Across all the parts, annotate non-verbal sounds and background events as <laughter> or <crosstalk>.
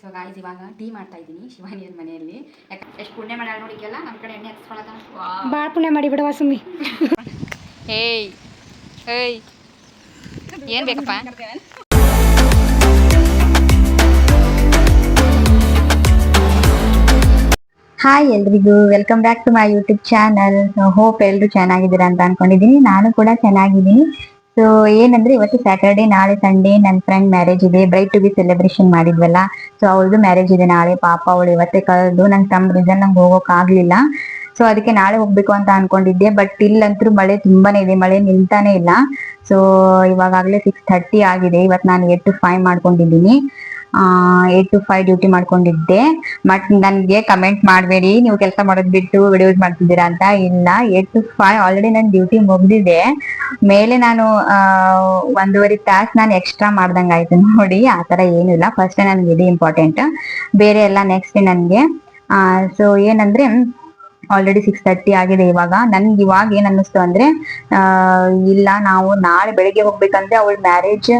So guys ಇವಾಗ tea ಮಾಡ್ತಾ ಇದ್ದೀನಿ ಶಿವಾನಿಯರ ಮನೆಯಲ್ಲಿ. ಯಾಕಂದ್ರೆ ಎಷ್ಟು ಪುಣ್ಯ ಮಾಡ್ಯಾಳ ನೋಡಿಕೆಲ್ಲ ನಮ್ಮ ಕಡೆ ಎಣ್ಣೆ ಹಚ್ಕೊಳಕ ಭಾಳ ಪುಣ್ಯ ಮಾಡಿ ಬಿಡವಾ ಸುಮ್ಮಿ ಏಯ್ ಏಯ್. ಏನು ಬೇಕಪ್ಪ? ಹಾಯ್ ಎಲ್ರಿಗೂ welcome back to my YouTube channel hope ಎಲ್ರು ಚೆನ್ನಾಗಿದ್ದೀರಾ ಅಂತ ಅನ್ಕೊಂಡಿದ್ದೀನಿ. ನಾನು ಕೂಡ ಚೆನ್ನಾಗಿದ್ದೀನಿ. ಸೊ ಏನಂದ್ರೆ ಇವತ್ತು ಸ್ಯಾಟರ್ಡೆ ನಾಳೆ ಸಂಡೇ ನನ್ನ ಫ್ರೆಂಡ್ ಮ್ಯಾರೇಜ್ ಇದೆ. ಬ್ರೈಟ್ ಟು ಬಿ ಸೆಲೆಬ್ರೇಷನ್ ಮಾಡಿದ್ವಲ್ಲ. ಸೊ ಅವಳದು ಮ್ಯಾರೇಜ್ ಇದೆ ನಾಳೆ. ಪಾಪ ಅವಳು ಇವತ್ತೇ ಕಳೆದು ನಂಗೆ ತಮ್ಮ ರೀಸನ್ ನಂಗೆ ಹೋಗೋಕ್ ಆಗ್ಲಿಲ್ಲ. ಸೊ ಅದಕ್ಕೆ ನಾಳೆ ಹೋಗ್ಬೇಕು ಅಂತ ಅನ್ಕೊಂಡಿದ್ದೆ. ಬಟ್ ಇಲ್ಲಂತೂ ಮಳೆ ತುಂಬಾನೇ ಇದೆ. ಮಳೆ ನಿಲ್ತಾನೆ ಇಲ್ಲ. ಸೊ ಇವಾಗಲೇ ಸಿಕ್ಸ್ ಥರ್ಟಿ ಆಗಿದೆ. ಇವತ್ತು ನಾನು ಏಟ್ ಟು ಫೈವ್ ಮಾಡ್ಕೊಂಡಿದ್ದೀನಿ. ಏಟ್ ಟು ಫೈವ್ ಡ್ಯೂಟಿ ಮಾಡ್ಕೊಂಡಿದ್ದೆ. ಬಟ್ ನನಗೆ ಕಮೆಂಟ್ ಮಾಡಬೇಡಿ, ನೀವು ಕೆಲಸ ಮಾಡೋದ್ ಬಿಟ್ಟು ವಿಡಿಯೋಸ್ ಮಾಡ್ತಿದ್ದೀರಾ ಅಂತ ಇಲ್ಲ. ಏಟ್ ಟು ಫೈವ್ ಆಲ್ರೆಡಿ ನನ್ನ ಡ್ಯೂಟಿ ಮುಗ್ದಿದೆ. ಮೇಲೆ ನಾನು ಒಂದೂವರೆ ತಾಸ್ ನಾನು ಎಕ್ಸ್ಟ್ರಾ ಮಾಡ್ದಂಗೆ ಆಯ್ತು ನೋಡಿ, ಆ ತರ ಏನೂ ಇಲ್ಲ. ಫಸ್ಟ್ ನನಗೆ ಇದು ಇಂಪಾರ್ಟೆಂಟ್ ಬೇರೆ ಎಲ್ಲ ನೆಕ್ಸ್ಟ್ ನನಗೆ ಸೊ ಏನಂದ್ರೆ ಆಲ್ರೆಡಿ ಸಿಕ್ಸ್ ತರ್ಟಿ ಆಗಿದೆ ಇವಾಗ. ನನ್ಗೆ ಇವಾಗ ಏನ್ ಅನ್ನಿಸ್ತು ಅಂದ್ರೆ ಇಲ್ಲ, ನಾವು ನಾಳೆ ಬೆಳಿಗ್ಗೆ ಹೋಗ್ಬೇಕಂದ್ರೆ ಅವಳ ಮ್ಯಾರೇಜ್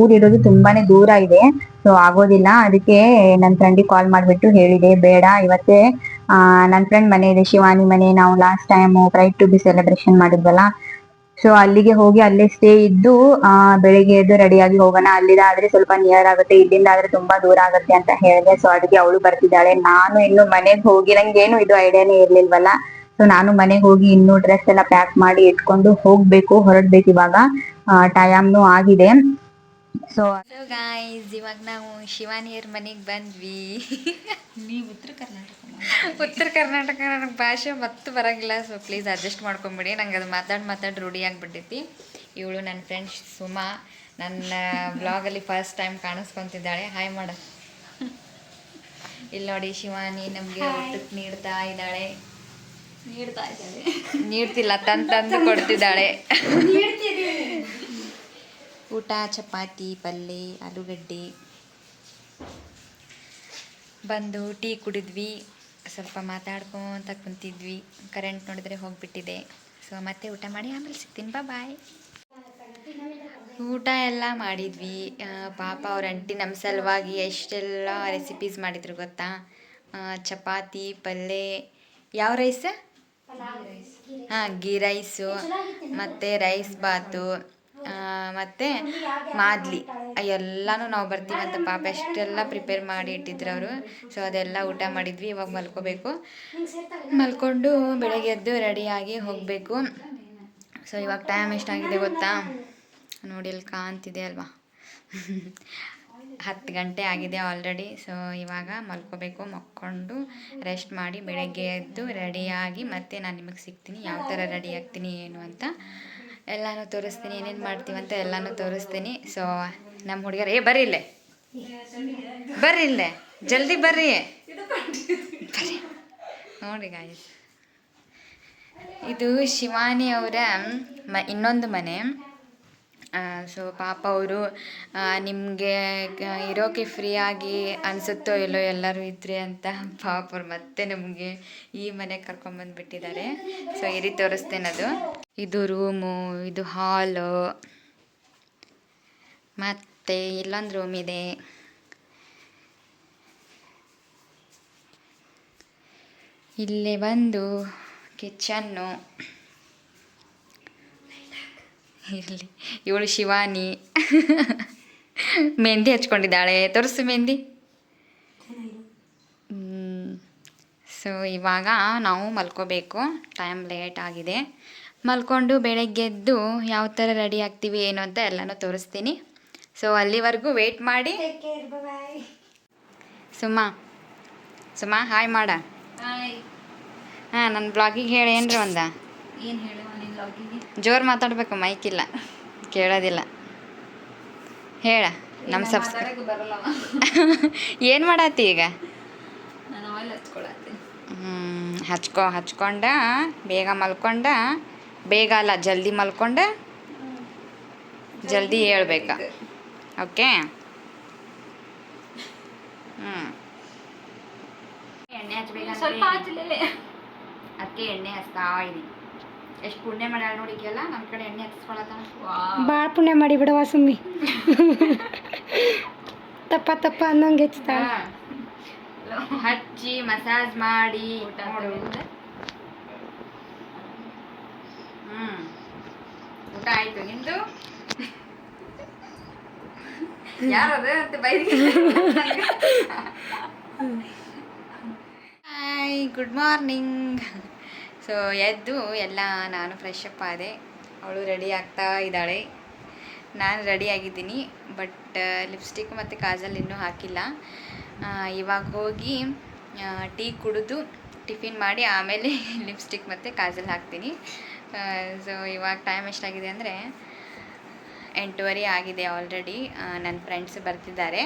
ಊರಿರೋದು ತುಂಬಾನೇ ದೂರ ಇದೆ. ಸೊ ಆಗೋದಿಲ್ಲ. ಅದಕ್ಕೆ ನನ್ನ ಫ್ರೆಂಡಿಗೆ ಕಾಲ್ ಮಾಡ್ಬಿಟ್ಟು ಹೇಳಿದೆ, ಬೇಡ, ಇವತ್ತೇ ನನ್ನ ಫ್ರೆಂಡ್ ಮನೆ ಇದೆ, ಶಿವಾನಿ ಮನೆ. ನಾವು last time bride to be celebration ಮಾಡಿದ್ವಲ್ಲ. So ಅಲ್ಲಿಗೆ ಹೋಗಿ ಅಲ್ಲೇ ಸ್ಟೇ ಇದ್ದು ಬೆಳಿಗ್ಗೆ ಎದ್ದು ರೆಡಿಯಾಗಿ ಹೋಗೋಣ. ಅಲ್ಲಿದಾದ್ರೆ ಸ್ವಲ್ಪ ನಿಯರ್ ಆಗುತ್ತೆ. ಇಲ್ಲಿಂದ ಆದ್ರೆ ತುಂಬಾ ದೂರ ಆಗುತ್ತೆ ಅಂತ ಹೇಳಿದೆ. ಸೊ ಅದಕ್ಕೆ ಅವಳು ಬರ್ತಿದ್ದಾಳೆ. ನಾನು ಇನ್ನು ಮನೆಗೆ ಹೋಗಿ, ನಂಗೇನು ಇದು ಐಡಿಯಾನೇ ಇರ್ಲಿಲ್ವಲ್ಲ. ಸೊ ನಾನು ಮನೆಗೆ ಹೋಗಿ ಇನ್ನು ಡ್ರೆಸ್ ಎಲ್ಲ ಪ್ಯಾಕ್ ಮಾಡಿ ಇಟ್ಕೊಂಡು ಹೋಗ್ಬೇಕು, ಹೊರಡ್ಬೇಕು ಇವಾಗ. ಟೈಮ್ನು ಆಗಿದೆ. ಸೊ ಹಲೋ ಗಾಯ್ಸ್ ಇವಾಗ ನಾವು ಶಿವಾನಿಯರ್ ಮನೆಗೆ ಬಂದ್ವಿ. ನೀವು ಉತ್ತರ ಕರ್ನಾಟಕ ಉತ್ತರ ಕರ್ನಾಟಕ ನನಗೆ ಭಾಷೆ ಮತ್ತೆ ಬರಂಗಿಲ್ಲ ಸೊ ಪ್ಲೀಸ್ ಅಡ್ಜಸ್ಟ್ ಮಾಡ್ಕೊಂಬಿಡಿ. ನಂಗೆ ಅದು ಮಾತಾಡಿ ಮಾತಾಡಿ ರೂಢಿ ಆಗಿಬಿಟ್ಟೈತಿ. ಇವಳು ನನ್ನ ಫ್ರೆಂಡ್ ಸುಮಾ. ನನ್ನ ಬ್ಲಾಗಲ್ಲಿ ಫಸ್ಟ್ ಟೈಮ್ ಕಾಣಿಸ್ಕೊತಿದ್ದಾಳೆ. ಹಾಯ್ ಮಾಡ. ಇಲ್ಲಿ ನೋಡಿ ಶಿವಾನಿ ನಮಗೆ ಊಟಕ್ಕೆ ನೀಡ್ತಾ ಇದ್ದಾಳೆ. ನೀಡ್ತಾ ಇದ್ದಾಳೆ. ನೀಡ್ತಿಲ್ಲ ತಂದು ತಂದು ಕೊಡ್ತಿದ್ದಾಳೆ. ಊಟ ಚಪಾತಿ ಪಲ್ಯ ಆಲೂಗಡ್ಡೆ. ಬಂದು ಟೀ ಕುಡಿದ್ವಿ. ಸ್ವಲ್ಪ ಮಾತಾಡ್ಕೊತ ಕುಂತಿದ್ವಿ. ಕರೆಂಟ್ ನೋಡಿದ್ರೆ ಹೋಗ್ಬಿಟ್ಟಿದೆ. ಸೊ ಮತ್ತೆ ಊಟ ಮಾಡಿ ಆಮೇಲೆ ಸಿಗ್ತೀನಿ. ಬಾ ಬಾಯ್ ಊಟ ಎಲ್ಲ ಮಾಡಿದ್ವಿ. ಪಾಪ ಅವ್ರ ಅಂಟಿ ನಮ್ಮ ಸಲುವಾಗಿ ಎಷ್ಟೆಲ್ಲ ರೆಸಿಪೀಸ್ ಮಾಡಿದ್ರು ಗೊತ್ತಾ? ಚಪಾತಿ ಪಲ್ಯ ಯಾವ ರೈಸ್ ಹಾಂ ಗೀ ರೈಸು ಮತ್ತು ರೈಸ್ ಬಾತು. ಮತ್ತೆ ಮಾದ್ಲಿ. ಎಲ್ಲನೂ ನಾವು ಬರ್ತೀವಿ ಅಂತ ಪಾಪ ಎಷ್ಟೆಲ್ಲ ಪ್ರಿಪೇರ್ ಮಾಡಿ ಇಟ್ಟಿದ್ರು ಅವರು. ಸೊ ಅದೆಲ್ಲ ಊಟ ಮಾಡಿದ್ವಿ. ಇವಾಗ ಮಲ್ಕೋಬೇಕು. ಮಲ್ಕೊಂಡು ಬೆಳಗ್ಗೆ ಎದ್ದು ರೆಡಿಯಾಗಿ ಹೋಗಬೇಕು. ಸೊ ಇವಾಗ ಟೈಮ್ ಎಷ್ಟಾಗಿದೆ ಗೊತ್ತಾ? ನೋಡಿ ಅಲ್ಲಿ ಕಾಣ್ತಿದೆ ಅಲ್ವಾ? ಹತ್ತು ಗಂಟೆ ಆಗಿದೆ ಆಲ್ರೆಡಿ ಸೊ ಇವಾಗ ಮಲ್ಕೋಬೇಕು. ಮಕ್ಕೊಂಡು ರೆಸ್ಟ್ ಮಾಡಿ ಬೆಳಗ್ಗೆ ಎದ್ದು ರೆಡಿಯಾಗಿ ಮತ್ತೆ ನಾನು ನಿಮಗೆ ಸಿಗ್ತೀನಿ. ಯಾವ ಥರ ರೆಡಿ ಆಗ್ತೀನಿ, ಏನು ಅಂತ. ಎಲ್ಲನೂ ತೋರಿಸ್ತೀನಿ, ಏನೇನು ಮಾಡ್ತೀವಿ ಅಂತ ಎಲ್ಲನೂ ತೋರಿಸ್ತೀನಿ. ಸೊ ನಮ್ಮ ಹುಡುಗರು ಏ, ಬರ್ರಿ ಇಲ್ಲೇ. ಬರ್ರಿ ಇಲ್ಲೇ. ಜಲ್ದಿ ಬರ್ರಿ. ಬರ್ರಿ. ನೋಡಿ ಗಾಯ್ಸ್ ಇದು ಶಿವಾನಿ ಅವರ ಮ, ಇನ್ನೊಂದು ಮನೆ. ಸೊ ಪಾಪ ಅವರು ನಿಮಗೆ ಇರೋಕೆ ಫ್ರೀಯಾಗಿ ಅನಿಸುತ್ತೋ ಇಲ್ಲೋ ಎಲ್ಲರೂ ಇದ್ರಿ ಅಂತ ಪಾಪ ಅವ್ರು ಮತ್ತೆ ನಮಗೆ ಈ ಮನೆಗೆ ಕರ್ಕೊಂಬಂದ್ಬಿಟ್ಟಿದ್ದಾರೆ ಸೊ ರೀತಿ ತೋರಿಸ್ತೇನೆ ಅದು. ಇದು ರೂಮು, ಇದು ಹಾಲು, ಮತ್ತು ಇಲ್ಲೊಂದು ರೂಮ್ ಇದೆ. ಇಲ್ಲಿ ಬಂದು ಕಿಚನ್ನು ಇರಲಿ. ಇವಳು ಶಿವಾನಿ. ಮೆಹಂದಿ ಹಚ್ಕೊಂಡಿದ್ದಾಳೆ. ತೋರಿಸು ಮೆಹಂದಿ. ಸೊ ಇವಾಗ ನಾವು ಮಲ್ಕೋಬೇಕು. ಟೈಮ್ ಲೇಟ್ ಆಗಿದೆ. ಮಲ್ಕೊಂಡು ಬೆಳಗ್ಗೆ ಎದ್ದು ಯಾವ ಥರ ರೆಡಿ ಆಗ್ತೀವಿ ಏನು ಅಂತ ಎಲ್ಲನೂ ತೋರಿಸ್ತೀನಿ. ಸೊ ಅಲ್ಲಿವರೆಗೂ ವೆಯ್ಟ್ ಮಾಡಿ. ಸುಮಾ. ಸುಮಾ ಹಾಯ್ ಮಾಡ. ಹಾಯ್ ಹಾಂ ನನ್ನ ಬ್ಲಾಗಿಗೆ ಹೇಳಿ ಏನ್ರಿ ಒಂದ. ಏನು ಹೇಳು? ಜೋರು ಮಾತಾಡಬೇಕು ಮೈಕ್ ಇಲ್ಲ. ಕೇಳೋದಿಲ್ಲ. ಹೇಳ ನಮ್ಮ ಸಬ್ಸ್ಕ್ರೈ ಏನು ಮಾಡತ್ತಿ ಈಗ? ಹ್ಮ್, ಹಚ್ಕೊ ಹಚ್ಕೊಂಡ ಬೇಗ ಮಲ್ಕೊಂಡ ಬೇಗ ಅಲ್ಲ ಜಲ್ದಿ ಮಲ್ಕೊಂಡ ಜಲ್ದಿ ಹೇಳ್ಬೇಕ. ಓಕೆ? ಹ್ಞೂ ಎಣ್ಣೆ ಹಚ್ಚಬೇಕು ಸ್ವಲ್ಪ ಅದಕ್ಕೆ ಎಣ್ಣೆ ಹಚ್ತಾ ಇದೀನಿ. ಎಷ್ಟು ಪುಣ್ಯ ಮಾಡ್ಯಾಳ ನೋಡಿಕೆಲ್ಲ ನಮ್ಮ ಕಡೆ ಎಣ್ಣೆ ಹಚ್ಕೊಳತ್ತ ವಾ ಭಾಳ ಪುಣ್ಯ ಮಾಡಿ ಬಿಡವ ಸುಮ್ಮಿ. <laughs> ತಪ್ಪ ತಪ್ಪ ಅನ್ನೋಂಗೆ ಹೆಚ್ಚುತ್ತಾಳೆ ಹಾ. ಹಚ್ಚಿ ಮಸಾಜ್ ಮಾಡಿ. ಹ್ಮ್. ಊಟ ಆಯ್ತು. ನಿಂದು? <laughs> ಯಾರದು ಅಂತ ಬೈದಿ ಹಾಯ್ ಗುಡ್ ಮಾರ್ನಿಂಗ್ ಸೊ ಎದ್ದು ಎಲ್ಲ ನಾನು ಫ್ರೆಶ್ ಅಪ್ ಆದೆ. ಅವಳು ರೆಡಿ ಆಗ್ತಾ ಇದ್ದಾಳೆ. ನಾನು ರೆಡಿ ಆಗಿದ್ದೀನಿ ಬಟ್ ಲಿಪ್ಸ್ಟಿಕ್ ಮತ್ತು ಕಾಜಲ್ ಇನ್ನೂ ಹಾಕಿಲ್ಲ. ಇವಾಗ ಹೋಗಿ ಟೀ ಕುಡಿದು ಟಿಫಿನ್ ಮಾಡಿ ಆಮೇಲೆ <laughs> ಲಿಪ್ಸ್ಟಿಕ್ ಮತ್ತು ಕಾಜಲ್ ಹಾಕ್ತೀನಿ. ಸೊ ಇವಾಗ ಟೈಮ್ ಎಷ್ಟಾಗಿದೆ ಅಂದರೆ ಎಂಟೂವರೆ ಆಗಿದೆ ಆಲ್ರೆಡಿ ನನ್ನ ಫ್ರೆಂಡ್ಸ್ ಬರ್ತಿದ್ದಾರೆ.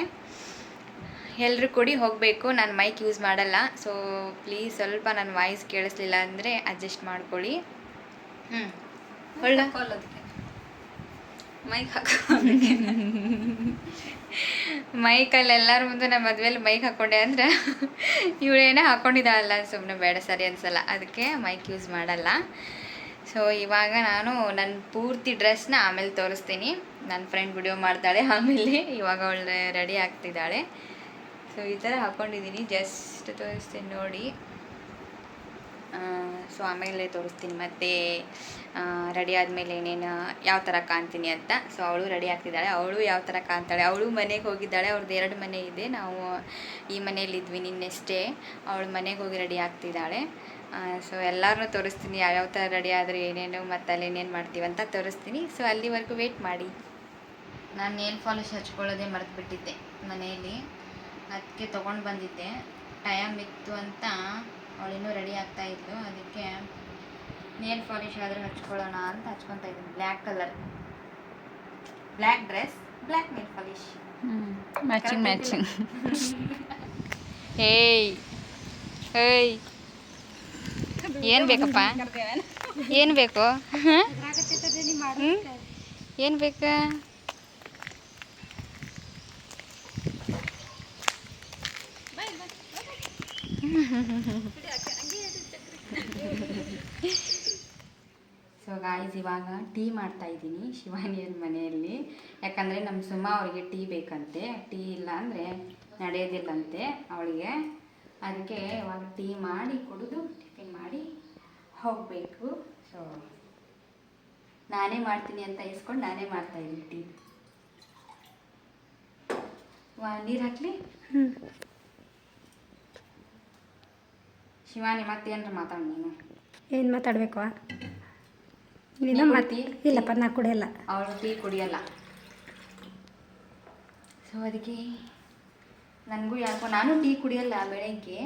ಎಲ್ಲರೂ ಕೂಡಿ ಹೋಗಬೇಕು. ನಾನು ಮೈಕ್ ಯೂಸ್ ಮಾಡಲ್ಲ. ಸೊ ಪ್ಲೀಸ್ ಸ್ವಲ್ಪ ನನ್ನ ವಾಯ್ಸ್ ಕೇಳಿಸ್ಲಿಲ್ಲ ಅಂದರೆ ಅಡ್ಜಸ್ಟ್ ಮಾಡ್ಕೊಳ್ಳಿ. ಹ್ಞೂ ಒಳ್ಳೆ. ಮೈಕ್ ಹಾಕೋ ಮೈಕಲ್ಲಿ ಎಲ್ಲರ ಮುಂದೆ ನಮ್ಮ ಮದುವೆಲಿ ಮೈಕ್ ಹಾಕ್ಕೊಂಡೆ ಅಂದ್ರೆ ಇವಳೇನೇ ಹಾಕೊಂಡಿದ್ದಾಳಲ್ಲ ಸುಮ್ಮನೆ ಬೇಡ ಸರಿ ಅನ್ಸಲ್ಲ. ಅದಕ್ಕೆ ಮೈಕ್ ಯೂಸ್ ಮಾಡಲ್ಲ. ಸೊ ಇವಾಗ ನಾನು ನನ್ನ ಪೂರ್ತಿ ಡ್ರೆಸ್ನ ಆಮೇಲೆ ತೋರಿಸ್ತೀನಿ. ನನ್ನ ಫ್ರೆಂಡ್ ವಿಡಿಯೋ ಮಾಡ್ತಾಳೆ ಆಮೇಲೆ ಇವಾಗ ಅವಳು ರೆಡಿ ಆಗ್ತಿದ್ದಾಳೆ. ಸೊ ಈ ಥರ ಹಾಕ್ಕೊಂಡಿದ್ದೀನಿ ಜಸ್ಟ್ ತೋರಿಸ್ತೀನಿ ನೋಡಿ. ಸೊ ಆಮೇಲೆ ತೋರಿಸ್ತೀನಿ ಮತ್ತು ರೆಡಿ ಆದಮೇಲೆ ಏನೇನು, ಯಾವ ಥರ ಕಾಣ್ತೀನಿ ಅಂತ. ಸೊ ಅವಳು ರೆಡಿ ಆಗ್ತಿದ್ದಾಳೆ. ಅವಳು ಯಾವ ಥರ ಕಾಣ್ತಾಳೆ? ಅವಳು ಮನೆಗೆ ಹೋಗಿದ್ದಾಳೆ. ಅವ್ರದ್ದು ಎರಡು ಮನೆ ಇದೆ. ನಾವು ಈ ಮನೆಯಲ್ಲಿದ್ವಿ ನಿನ್ನೆಷ್ಟೇ. ಅವಳು ಮನೆಗೆ ಹೋಗಿ ರೆಡಿ ಆಗ್ತಿದ್ದಾಳೆ. ಸೊ ಎಲ್ಲರನ್ನೂ ತೋರಿಸ್ತೀನಿ. ಯಾವ್ಯಾವ ಥರ ರೆಡಿ ಆದರೆ ಏನೇನು ಮತ್ತು ಅಲ್ಲಿ ಏನೇನು ಮಾಡ್ತೀವಿ ಅಂತ ತೋರಿಸ್ತೀನಿ. ಸೊ ಅಲ್ಲಿವರೆಗೂ ವೇಟ್ ಮಾಡಿ. ನಾನು ನೇಲ್ ಫಾಲಿಶ್ ಹಚ್ಕೊಳ್ಳೋದೇ ಮರೆತುಬಿಟ್ಟಿದ್ದೆ ಮನೆಯಲ್ಲಿ. ಅದಕ್ಕೆ ತೊಗೊಂಡು ಬಂದಿದ್ದೆ. ಟೈಮ್ ಇತ್ತು ಅಂತ ಅವಳಿನ್ನೂ ರೆಡಿ ಆಗ್ತಾ ಇದ್ಲು. ಅದಕ್ಕೆ ನೇಲ್ ಪಾಲಿಶ್ ಆದರೂ ಹಚ್ಕೊಳ್ಳೋಣ ಅಂತ ಹಚ್ಕೊತಾ ಇದ್ದೀನಿ. Black colour. Black dress black nail polish. Matching matching ಏಯ್ ಏಯ್ ಏನು ಬೇಕಪ್ಪ? ಏನು ಬೇಕು? <laughs> ಏನು ಬೇಕು? ಸೊ ಗಾಯ್ಸ್ ಇವಾಗ ಟೀ ಮಾಡ್ತಾ ಇದ್ದೀನಿ ಶಿವಾನಿಯರ ಮನೆಯಲ್ಲಿ. ಯಾಕಂದರೆ ನಮ್ಮ ಸುಮ್ಮ ಅವರಿಗೆ ಟೀ ಬೇಕಂತೆ. ಟೀ ಇಲ್ಲ ಅಂದರೆ ನಡೆಯೋದಿಲ್ಲಂತೆ ಅವಳಿಗೆ. ಅದಕ್ಕೆ ಇವಾಗ ಟೀ ಮಾಡಿ ಕುಡಿದು ಟಿಫಿನ್ ಮಾಡಿ ಹೋಗಬೇಕು. ಸೊ ನಾನೇ ಮಾಡ್ತೀನಿ ಅಂತ ಇಸ್ಕೊಂಡು ನಾನೇ ಮಾಡ್ತಾ ಇದ್ದೀನಿ ಟೀ. ನೀರು ಹಾಕ್ಲಿ? ಶಿವಾನಿ ಮತ್ತೇನ್ರ ಮಾತಾಡ ನೀನು? ಏನು ಮಾತಾಡಬೇಕು ನೀನು ಕುಡ್ತಿ? ಇಲ್ಲಪ್ಪ ನಾ ಕುಡಿಯಲ್ಲ. ಅವಳು ಟೀ ಕುಡಿಯಲ್ಲ. ಸೊ ಅದಕ್ಕೆ ನನಗೂ ಯಾಕೋ ನಾನು ಟೀ ಕುಡಿಯಲ್ಲ ಬೆಳಗ್ಗೆ.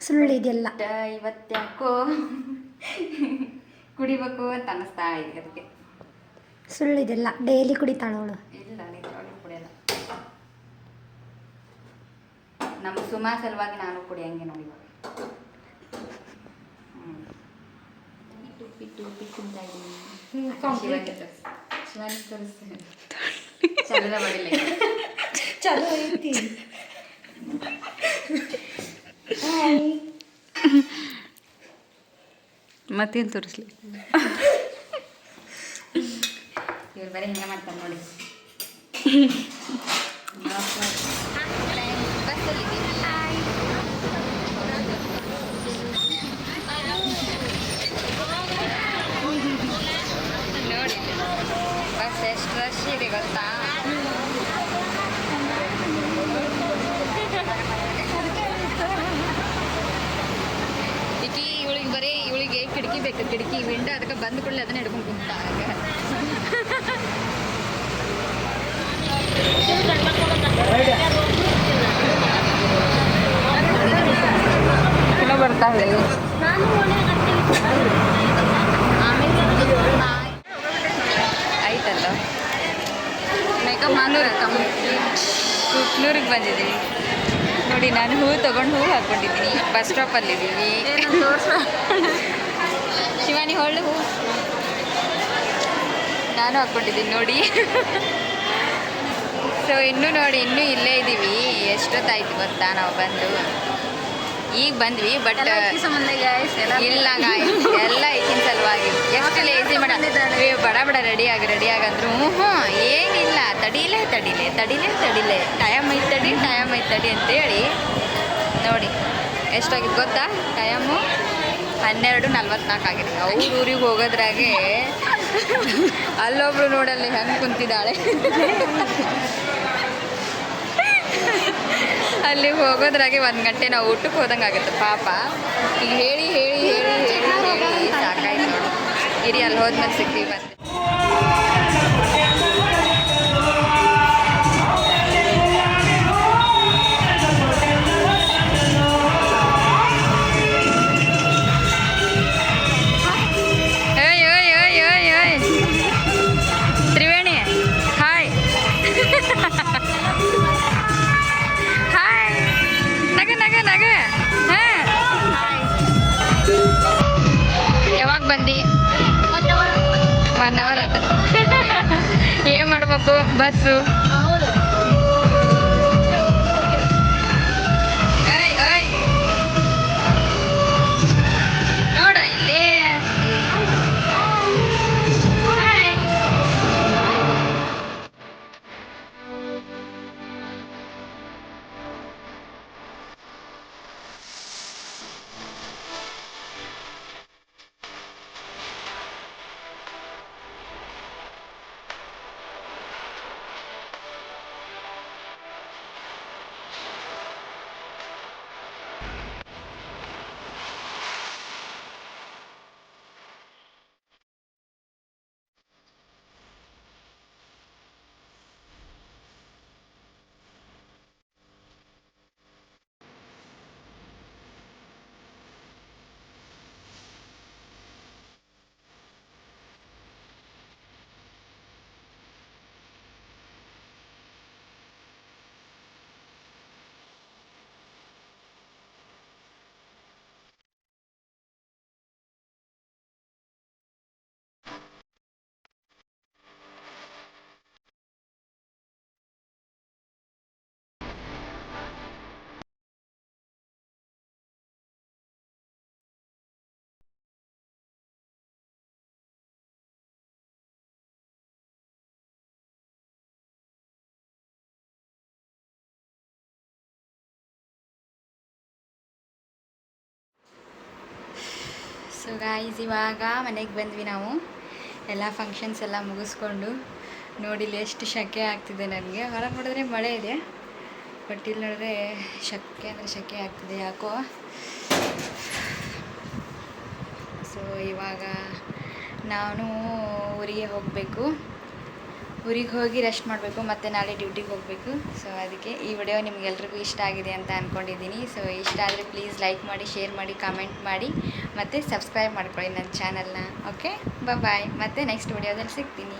ಸುಳ್ಳು ಇದೆಯಲ್ಲ ಇವತ್ತ್ಯಾಕೋ ಇವತ್ತು ಯಾಕೋ <laughs> ಕುಡಿಬೇಕು ಅಂತ ಅನ್ನಿಸ್ತಾ ಇದೆ ಅದಕ್ಕೆ. ಸುಳ್ಳು ಇದೆಲ್ಲ ಡೈಲಿ ಕುಡಿತಾಳವಳು ಇಲ್ಲ ನಿಜವಾಗ್ಲೂ ಕುಡಿಯಲ್ಲ. ನಮ್ಮ ಸುಮಾ ಸಲುವಾಗಿ ನಾನು ಕುಡಿಯಂಗೆ ನೋಡಿ ಇವಾಗ. ಹ್ಮ್. ಉಪ್ಪಿಟ್ಟು ಉಪ್ಪಿಟ್ಟು ತಿಂತಾ ಇದ್ದೀನಿ ಚಲನ ಮಾಡಿಲ್ಲ. ಚಲೋ ಐತಿ. ಮತ್ತೇನು ತೋರಿಸ್ಲಿ? ಇವ್ರು ಬರೀ ಹಿಂಗೆ ಮಾಡ್ತಾರೆ ನೋಡಿ. ನೋಡಿ ಬಸ್ ಎಷ್ಟು ರಶ್ ಇದೆ ಗೊತ್ತಾ ಈಕಿ ಇವಳಿಗೆ ಬರೀ ಇವಳಿಗೆ ಕಿಟಕಿ ಬೇಕು ಕಿಟಕಿ ವಿಂಡೋ ಅದಕ್ಕೆ ಬಂದ ಕೂಡಲೇ ಅದನ್ನ ಹಿಡ್ಕೊಂಡು ಕುಂತ ಇನ್ನೂ ಬರ್ತಾವೆ ಮೇಕಪ್ ಮಾನೂರ ಕುಕ್ನೂರಿಗೆ ಬಂದಿದ್ದೀನಿ. ನೋಡಿ, ನಾನು ಹೂ ತೊಗೊಂಡು ಹೂ ಹಾಕ್ಕೊಂಡಿದ್ದೀನಿ ಬಸ್ ಸ್ಟಾಪಲ್ಲಿದ್ದೀವಿ. ಶಿವಾನಿ, ಹೊಳ್ಳು ಹೂ. ನಾನು ಹಾಕ್ಕೊಂಡಿದ್ದೀನಿ ನೋಡಿ. ಸೊ ಇನ್ನೂ ನೋಡಿ, ಇನ್ನೂ ಇಲ್ಲೇ ಇದ್ದೀವಿ. ಎಷ್ಟೊತ್ತಾಯ್ತು ಗೊತ್ತಾ? ನಾವು ಬಂದು. ಈಗ ಬಂದ್ವಿ ಬಟ್ ಸಂಬಂಧ ಇಲ್ಲ ಎಲ್ಲ ಈಗಿನ ಸಲುವಾಗಿ. <laughs> ಎಷ್ಟು ಲೇಸಿ ಮಾಡ ಬಡ ಬಡ ರೆಡಿ ಆಗಿ ರೆಡಿ ಆಗಂದ್ರು ಹ್ಞೂ ಹ್ಞೂ ಏನಿಲ್ಲ ತಡಿಲೇ ತಡಿಲೆ ತಡಿಲೇ ತಡಿಲೆ. ಟೈಮ್ ಐತಡಿ ತಡಿ ಟೈಮ್ ಐತ್ ತಡಿ ಅಂತೇಳಿ ನೋಡಿ ಎಷ್ಟಾಗಿತ್ತು ಗೊತ್ತಾ? ಟೈಮು ಹನ್ನೆರಡು ನಲ್ವತ್ನಾಲ್ಕು ಆಗಿದೆ. ಅವ್ರ ಊರಿಗೆ ಹೋಗೋದ್ರಾಗೆ <laughs> ಅಲ್ಲೊಬ್ರು ನೋಡಲ್ಲಿ ಹೆಂಗೆ ಕುಂತಿದ್ದಾಳೆ. <laughs> ಅಲ್ಲಿ ಹೋಗೋದ್ರಾಗೆ ಒಂದು ಗಂಟೆ ನಾವು ಊಟಕ್ಕೆ ಹೋದಂಗೆ ಆಗುತ್ತೆ, ಪಾಪ. ಈಗ ಹೇಳಿ ಹೇಳಿ ಹೇಳಿ ಹೇಳಿ ಹೇಳಿ, ಸಾಕಾಯ್ತು ನೋಡು. ಇರಿ, ಅಲ್ಲಿ ಹೋದ್ಮೇಲೆ ಸಿಗ್ತೀವಿ ಮತ್ತೆ ಏನು ಮಾಡ್ಬೇಕು ಗಾಯ್ಸ್ ಇವಾಗ ಮನೆಗೆ ಬಂದ್ವಿ ನಾವು. ಎಲ್ಲ ಫಂಕ್ಷನ್ಸ್ ಎಲ್ಲ ಮುಗಿಸ್ಕೊಂಡು ನೋಡಿಲ್ಲ ಎಷ್ಟು ಶೆಕೆ ಆಗ್ತಿದೆ ನನಗೆ. ಹೊರಗೆ ನೋಡಿದ್ರೆ ಮಳೆ ಇದೆ. ಬಟ್ ಇಲ್ಲಿ ನೋಡಿದ್ರೆ ಶೆಕೆ ಅಂದರೆ ಶೆಕೆ ಆಗ್ತಿದೆ ಯಾಕೋ. ಸೊ ಇವಾಗ ನಾನು ಊರಿಗೆ ಹೋಗಬೇಕು. ಊರಿಗೆ ಹೋಗಿ ರೆಸ್ಟ್ ಮಾಡಬೇಕು, ಮತ್ತು ನಾಳೆ ಡ್ಯೂಟಿಗೆ ಹೋಗಬೇಕು. ಸೊ ಅದಕ್ಕೆ ಈ ವಿಡಿಯೋ ನಿಮ್ಗೆಲ್ರಿಗೂ ಇಷ್ಟ ಆಗಿದೆ ಅಂತ ಅಂದ್ಕೊಂಡಿದ್ದೀನಿ ಸೊ ಇಷ್ಟ ಆದರೆ ಪ್ಲೀಸ್ ಲೈಕ್ ಮಾಡಿ ಶೇರ್ ಮಾಡಿ ಕಾಮೆಂಟ್ ಮಾಡಿ, ಮತ್ತು ಸಬ್ಸ್ಕ್ರೈಬ್ ಮಾಡ್ಕೊಳ್ಳಿ ನನ್ನ ಚಾನಲ್ನ ಓಕೆ ಬಾಯ್ ಮತ್ತೆ ನೆಕ್ಸ್ಟ್ ವಿಡಿಯೋದಲ್ಲಿ ಸಿಗ್ತೀನಿ.